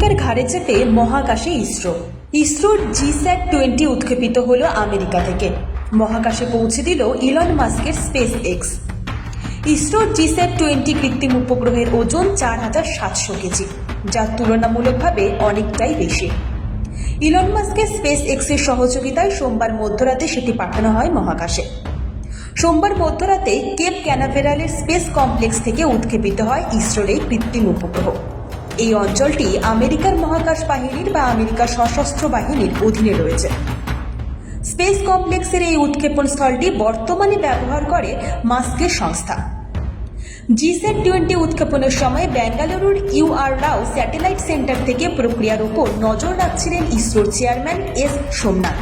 আমেরিকার ঘাড়ে চেপে মহাকাশে ইসরো। ইসরোর জিস্যাট টোয়েন্টি উৎক্ষেপিত হলো আমেরিকা থেকে। মহাকাশে পৌঁছে দিল ইলন মাস্কের স্পেস এক্স ইসরোর জিস্যাট টোয়েন্টি কৃত্রিম উপগ্রহের ওজন চার হাজার সাতশো কেজি, যা তুলনামূলকভাবে অনেকটাই বেশি। ইলন মাস্কের স্পেস এক্সের সহযোগিতায় সোমবার মধ্যরাতে সেটি পাঠানো হয় মহাকাশে। সোমবার মধ্যরাতে কেপ ক্যানাভেরালের স্পেস কমপ্লেক্স থেকে উৎক্ষেপিত হয় ইসরোর এই কৃত্রিম উপগ্রহ। এই অঞ্চলটি আমেরিকার মহাকাশ বাহিনীর বা আমেরিকার সশস্ত্র বাহিনীর অধীনে রয়েছে। স্পেস কমপ্লেক্সের এই উৎক্ষেপণ স্থলটি বর্তমানে ব্যবহার করে মাস্কের সংস্থা। জিসেট টোয়েন্টি উৎক্ষেপণের সময় বেঙ্গালুরুর ইউআর রাও স্যাটেলাইট সেন্টার থেকে প্রক্রিয়ার উপর নজর রাখছিলেন ইসরোর চেয়ারম্যান এস সোমনাথ।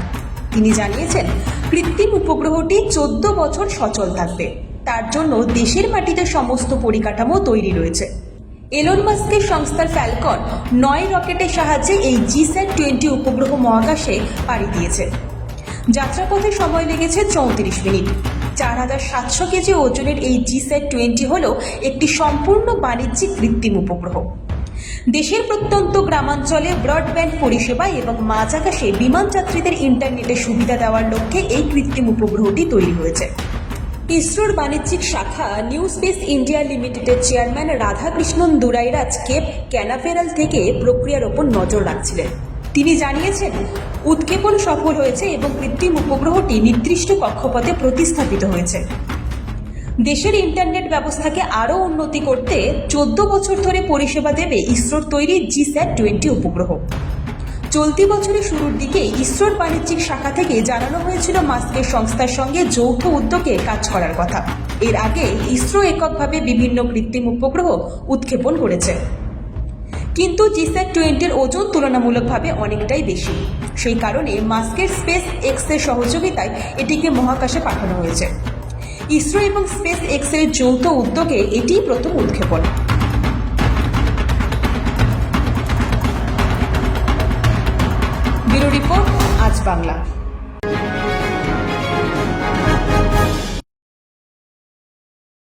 তিনি জানিয়েছেন, কৃত্রিম উপগ্রহটি চোদ্দ বছর সচল থাকবে। তার জন্য দেশের মাটিতে সমস্ত পরিকাঠামো তৈরি রয়েছে। এলন মাস্কের সংস্থার ফ্যালকন নয় রকেটের সাহায্যে এই জিস্যাট টোয়েন্টি উপগ্রহ মহাকাশে পাড়ি দিয়েছে। যাত্রাপথে সময় লেগেছে চৌত্রিশ মিনিট। চার হাজার সাতশো কেজি ওজনের এই জিস্যাট টোয়েন্টি হল একটি সম্পূর্ণ বাণিজ্যিক কৃত্রিম উপগ্রহ। দেশের প্রত্যন্ত গ্রামাঞ্চলে ব্রডব্যান্ড পরিষেবা এবং মাঝ আকাশে বিমান যাত্রীদের ইন্টারনেটের সুবিধা দেওয়ার লক্ষ্যে এই কৃত্রিম উপগ্রহটি তৈরি হয়েছে। ইসরোর বাণিজ্যিক শাখা নিউ স্পেস ইন্ডিয়া লিমিটেডের chairman Radhakrishnan Durairaj Cape Canaveral থেকে প্রক্রিয়ার ওপর নজর রাখছিলেন। তিনি জানিয়েছেন উৎক্ষেপণ সফল হয়েছে এবং কৃত্রিম উপগ্রহটি নির্দিষ্ট কক্ষপথে প্রতিস্থাপিত হয়েছে। দেশের ইন্টারনেট ব্যবস্থাকে আরও উন্নতি করতে চোদ্দ বছর ধরে পরিষেবা দেবে ইসরোর তৈরি জিস্যাট টোয়েন্টি উপগ্রহ। চলতি বছরের শুরুর দিকে ইসরোর বাণিজ্যিক শাখা থেকে জানানো হয়েছিল মাস্কের সংস্থার সঙ্গে যৌথ উদ্যোগে কাজ করার কথা। এর আগে ইসরো এককভাবে বিভিন্ন কৃত্রিম উপগ্রহ উৎক্ষেপণ করেছে। কিন্তু জিস্যাট টোয়েন্টির ওজন তুলনামূলকভাবে অনেকটাই বেশি। সেই কারণে মাস্কের স্পেস এক্সের সহযোগিতায় এটিকে মহাকাশে পাঠানো হয়েছে। ইসরো এবং স্পেস এক্সের যৌথ উদ্যোগে এটিই প্রথম উৎক্ষেপণ। বাংলা।